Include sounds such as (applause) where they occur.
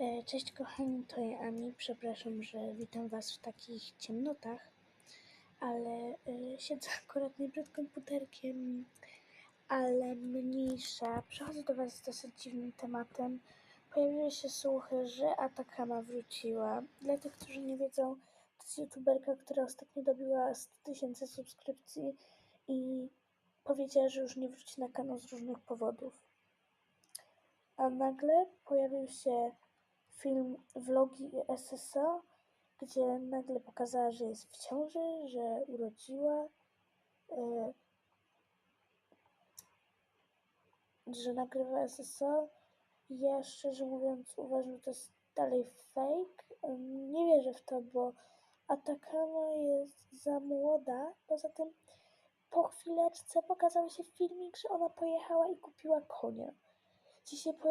E, Cześć kochani, to ja Ami. Przepraszam, że witam Was w takich ciemnotach, ale e, siedzę (laughs) akurat nie przed komputerkiem, ale mniejsza. Przychodzę do Was z dosyć dziwnym tematem. Pojawiły się słuchy, że Atakama wróciła. Dla tych, którzy nie wiedzą, to jest youtuberka, która ostatnio dobiła 100 tysięcy subskrypcji i powiedziała, że już nie wróci na kanał z różnych powodów. A nagle pojawił się film vlogi SSO, gdzie nagle pokazała, że jest w ciąży, że urodziła, e, że nagrywa SSO. I ja szczerze mówiąc uważam, że to jest dalej fake. Em, Nie wierzę w to, bo Atakama jest za młoda. Poza tym po chwileczce pokazał się filmik, że ona pojechała i kupiła konia. Dzisiaj pojawił